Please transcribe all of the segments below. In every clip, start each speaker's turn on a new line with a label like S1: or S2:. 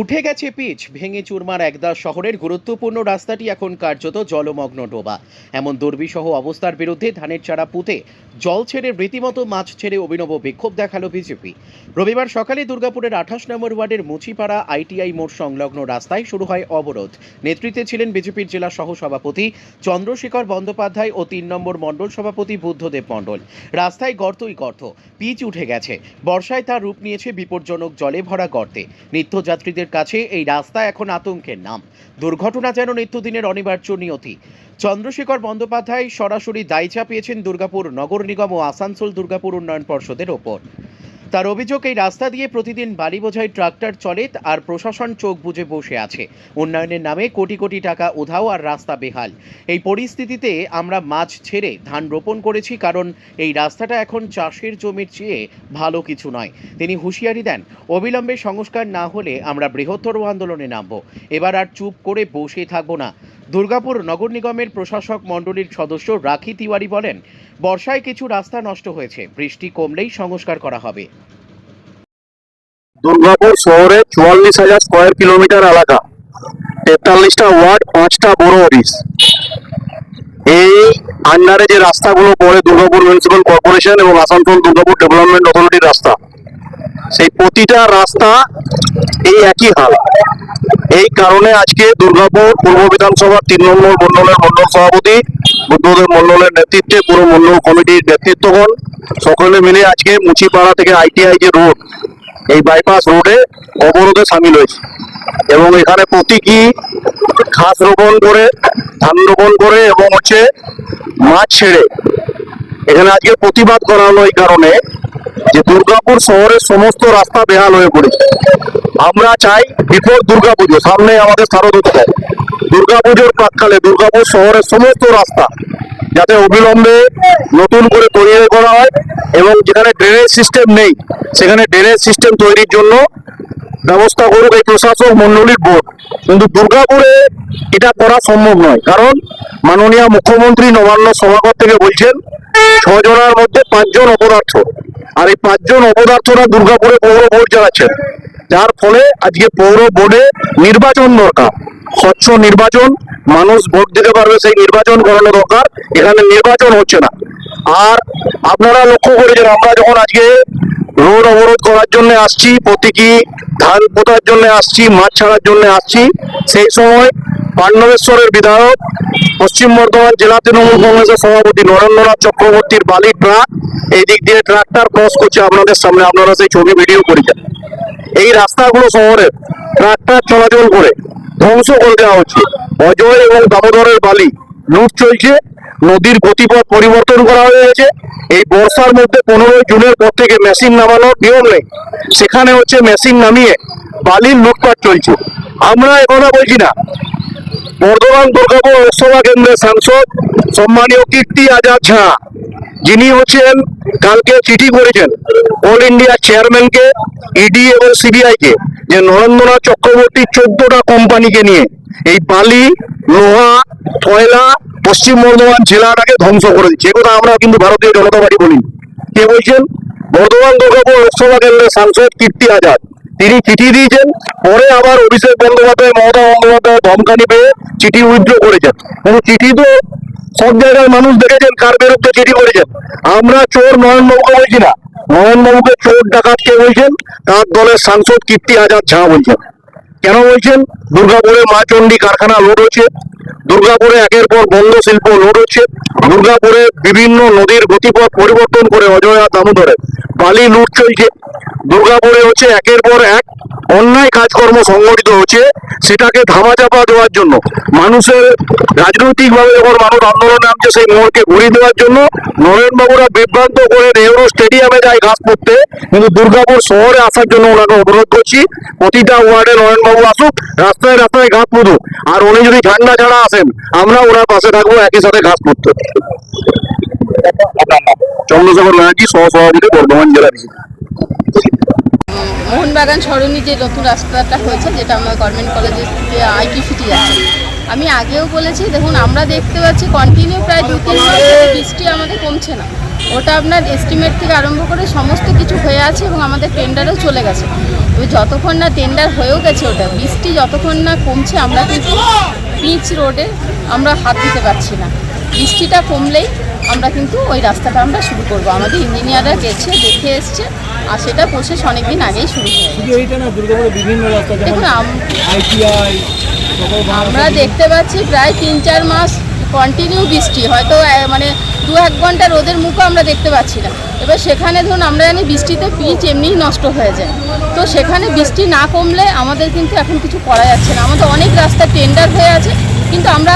S1: উঠে গেছে পিচ, ভেঙে চুরমার একদা শহরের গুরুত্বপূর্ণ রাস্তাটি এখন কার্যত জলমগ্ন ডোবা। এমন দুর্বিসহ অবস্থার বিরুদ্ধে ধানের চারা পুঁতে জল ছেড়ে রীতিমতো মাছ ছেড়ে অভিনব বিক্ষোভ দেখাল বিজেপি। রবিবার সকালে দুর্গাপুরের আঠাশ নম্বর ওয়ার্ডের মুচিপাড়া আইটিআই মোড় সংলগ্ন রাস্তায় শুরু হয় অবরোধ। নেতৃত্বে ছিলেন বিজেপির জেলা সহ সভাপতি চন্দ্রশেখর বন্দ্যোপাধ্যায় ও তিন নম্বর মণ্ডল সভাপতি বুদ্ধদেব মণ্ডল। রাস্তায় গর্তই গর্ত, পিচ উঠে গেছে। বর্ষায় তার রূপ নিয়েছে বিপজ্জনক জলে ভরা গর্তে। নিত্যযাত্রীদের কাছে এই রাস্তা এখন আতঙ্কের নাম। দুর্ঘটনা যেন নিত্যদিনের অনিবার্য নিয়তি। চন্দ্রশেখর বন্দ্যোপাধ্যায় সরাসরি দায় চাপিয়েছেন দুর্গাপুর নগর নিগম ও আসানসোল দুর্গাপুর উন্নয়ন পর্ষদের ওপর। তার অভিযোগ, এই রাস্তা দিয়ে প্রতিদিন বালি বোঝাই ট্রাক্টর চলে আর প্রশাসন চোখ বুজে বসে আছে। উন্নয়নের নামে কোটি কোটি টাকা উধাও আর রাস্তা বেহাল। এই পরিস্থিতিতে আমরা মাছ ছেড়ে ধান রোপণ করেছি কারণ এই রাস্তাটা এখন চাষের জমির চেয়ে ভালো কিছু নয়। তিনি হুঁশিয়ারি দেন, অবিলম্বে সংস্কার না হলে আমরা বৃহত্তর আন্দোলনে নামব। এবার আর চুপ করে বসে থাকব না। দুর্গাপুর নগর নিগমের প্রশাসক মণ্ডলীর সদস্য রাখি তিওয়ারি বলেন, বর্ষায় কিছু রাস্তা নষ্ট হয়েছে, বৃষ্টি কমলেই সংস্কার করা হবে।
S2: দুর্গাপুর শহরে চুয়াল্লিশ হাজার স্কোয়ার কিলোমিটার এলাকা, তেতাল্লিশটা ওয়ার্ড, পাঁচটা বড় অফিস। এই আন্ডারে যে রাস্তাগুলো পড়ে দুর্গাপুর মিউনিসিপ্যাল কর্পোরেশন এবং আসানসোল দুর্গাপুর ডেভেলপমেন্ট অথরিটির রাস্তা সেই প্রতিটা রাস্তা এই একই হাল। এই কারণে আজকে দুর্গাপুর পূর্ব বিধানসভার তিন নম্বর মন্ডলের মন্ডল সভাপতি, বুদ্ধদেব মন্ডলের নেতৃত্বে পুরো মন্ডল কমিটির নেতৃত্বগণ সকলে মিলে আজকে মুচিপাড়া থেকে আইটিআই যে রোড, এই বাইপাস রোডে অবরোধে সামিল হয়েছে। এবং এখানে প্রতীকী ঘাস রোপণ করে, ধান রোপণ করে এবং হচ্ছে মাছ ছেড়ে এখানে আজকে প্রতিবাদ করা হলো এই কারণে যে দুর্গাপুর শহরের সমস্ত রাস্তা বেহাল হয়ে পড়েছে। আমরা চাই বিফোর দুর্গাপুজো সামনে আমাদের শারদোৎসব। দুর্গাপুজোর প্রাককালে, দুর্গাপুর শহরের সমস্ত রাস্তা যাতে অবিলম্বে নতুন করে তৈরি করা হয় এবং যেখানে ড্রেনেজ সিস্টেম নেই, সেখানে ড্রেনেজ সিস্টেম তৈরির জন্য ব্যবস্থা করুক এই প্রশাসক মন্ডলীর বোর্ড। কিন্তু দুর্গাপুরে এটা করা সম্ভব নয়। কারণ মাননীয় মুখ্যমন্ত্রী নবান্ন সভাঘর থেকে বলছেন, ছজনের মধ্যে পাঁচজন অপদার্থ। আর এই পাঁচজন অপদার্থরা দুর্গাপুরে পৌর ভোট চালাচ্ছেন যার ফলে আজকে পৌর বোর্ডে নির্বাচন দরকার। স্বচ্ছ নির্বাচন, মানুষ ভোট দিতে পারবে, সেই নির্বাচন করানো দরকার। এখানে নির্বাচন হচ্ছে না। আর আপনারা লক্ষ্য করেছেন আমরা যখন আজকে রোড অবরোধ করার জন্য আসছি, প্রতীকী ধান পোতার জন্য আসছি, মাছ ছাড়ার জন্য আসছি, সেই সময় পাণ্ডবেশ্বরের বিধায়ক পশ্চিম বর্ধমান জেলা তৃণমূল কংগ্রেসের সভাপতি নরেন্দ্রনাথ চক্রবর্তীর বালি ট্রাক এই দিক দিয়ে ট্রাক্টর ক্রস করছে আপনাদের সামনে, আপনারা সেই ছবি ভিডিও করেছেন এই রাস্তাগুলো শহরের, ট্রাক্টর চলাচল করে ধ্বংস করে দেওয়া হচ্ছে। অজয় এবং দামোদরের বালি লুট চলছে, নদীর গতিপথ পরিবর্তন করা হয়েছে এই বর্ষার মধ্যে পনেরোই জুনের পর থেকে মেশিন নামানোর নিয়ম নেই। সেখানে হচ্ছে মেশিন নামিয়ে বালির লুটপাট চলছে। আমরা একথা বলছি না বর্ধমান দুর্গাপুর লোকসভা কেন্দ্রের সাংসদ সম্মানীয় কীর্তি আজাদ ঝা, যিনি হচ্ছেন, কালকে চিঠি করেছেন অল ইন্ডিয়া চেয়ারম্যানকে ইডি এবং সিবিআই কে, যে নরেন্দ্রনাথ চক্রবর্তী চোদ্দটা কোম্পানিকে নিয়ে এই বালি লোহা কয়লা পশ্চিম বর্ধমান জেলাটাকে ধ্বংস করে দিচ্ছে একথা আমরা কিন্তু ভারতীয় জনতা পার্টি বলি কে বলছেন? বর্ধমান দুর্গাপুর লোকসভা কেন্দ্রের সাংসদ কীর্তি আজাদ। তিনি চিঠি দিয়েছেন, পরে আবার অভিষেক বন্দ্যোপাধ্যায়, মমতা বন্দ্যোপাধ্যায় ধমকানি পেয়ে চিঠি উইথড্র করেছেন। কিন্তু চিঠি তো সব জায়গায় মানুষ দেখেছেন, কার বিরুদ্ধে চিঠি করেছেন। আমরা চোর নয়নবাবুকে বলছি না। নয়নবাবুকে চোর ডাকাত কে বলছেন? তার দলের সাংসদ কীর্তি আজাদ ঝা বলছেন। কেন বলছেন? দুর্গাপুরে মা চণ্ডী কারখানা লোড হচ্ছে। দুর্গাপুরে একের পর বন্ধ শিল্প লোড হচ্ছে। দুর্গাপুরে বিভিন্ন নদীর গতিপথ পরিবর্তন করে অজয়া দামোদরে বালি লুট চলছে। দুর্গাপুরে হচ্ছে একের পর এক অন্যায় কাজকর্ম সংগঠিত হচ্ছে। সেটাকে ধামাচাপা দেওয়ার জন্য, মানুষের রাজনৈতিকভাবে যখন মানুষ আন্দোলন নামছে সেই মোড়কে ঘুরিয়ে দেওয়ার জন্য নরেনবাবুরা বিভ্রান্ত করে নেহরু স্টেডিয়ামে যায় ঘাস পড়তে কিন্তু দুর্গাপুর শহরে আসার জন্য ওনাকে অনুরোধ করছি, প্রতিটা ওয়ার্ডে নরেনবাবু আসুক, রাস্তায় রাস্তায় ঘাস পুঁতুক আর উনি যদি ঝান্ডা ছাড়া আসেন আমরা ওনার পাশে থাকব, একই সাথে ঘাস পুঁততে চন্দ্রশেখর ব্যানার্জি সহ সভাপতি বর্ধমান জেলা
S3: মোহনবাগান সরণি যে নতুন রাস্তাটা হয়েছে, যেটা আমার গভর্নমেন্ট কলেজের থেকে আইটি সিটি যাচ্ছে আমি আগেও বলেছি, দেখুন, আমরা দেখতে পাচ্ছি কন্টিনিউ প্রায় দু তিন মাস বৃষ্টি আমাদের কমছে না। ওটা আপনার এস্টিমেট থেকে আরম্ভ করে সমস্ত কিছু হয়ে আছে এবং আমাদের টেন্ডারও চলে গেছে। যতক্ষণ না টেন্ডার হয়েও গেছে ওটা, বৃষ্টি যতক্ষণ না কমছে, আমরা কিন্তু পিচ রোডে আমরা হাত দিতে পারছি না। বৃষ্টিটা কমলেই আমরা কিন্তু ওই রাস্তাটা আমরা শুরু করব। আমাদের ইঞ্জিনিয়াররা গেছে দেখে এসছে আর সেটা প্রসেস অনেকদিন আগেই শুরু হয়ে
S4: যেমন
S3: দেখুন আমরা দেখতে পাচ্ছি প্রায় তিন চার মাস কন্টিনিউ বৃষ্টি। হয়তো মানে দু এক ঘণ্টা রোদের মুখও আমরা দেখতে পাচ্ছি না। এবার সেখানে ধরুন আমরা জানি বৃষ্টিতে পিচ এমনিই নষ্ট হয়ে যায়। তো সেখানে বৃষ্টি না কমলে আমাদের কিন্তু এখন কিছু করা যাচ্ছে না। আমাদের অনেক রাস্তা টেন্ডার হয়ে আছে। কিন্তু আমরা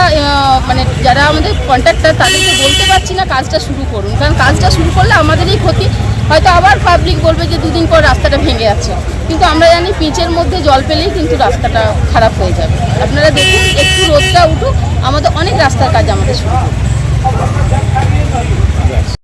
S3: মানে যারা আমাদের কন্ট্রাক্টর তাদেরকে বলতে পারছি না কাজটা শুরু করুন। কারণ কাজটা শুরু করলে আমাদেরই ক্ষতি। হয়তো আবার পাবলিক বলবে যে দুদিন পর রাস্তাটা ভেঙে যাচ্ছে কিন্তু আমরা জানি পিচের মধ্যে জল পেলেই কিন্তু রাস্তাটা খারাপ হয়ে যাবে। আপনারা দেখুন, একটু রোদটা উঠুক, আমাদের অনেক রাস্তার কাজ আমাদের শুরু।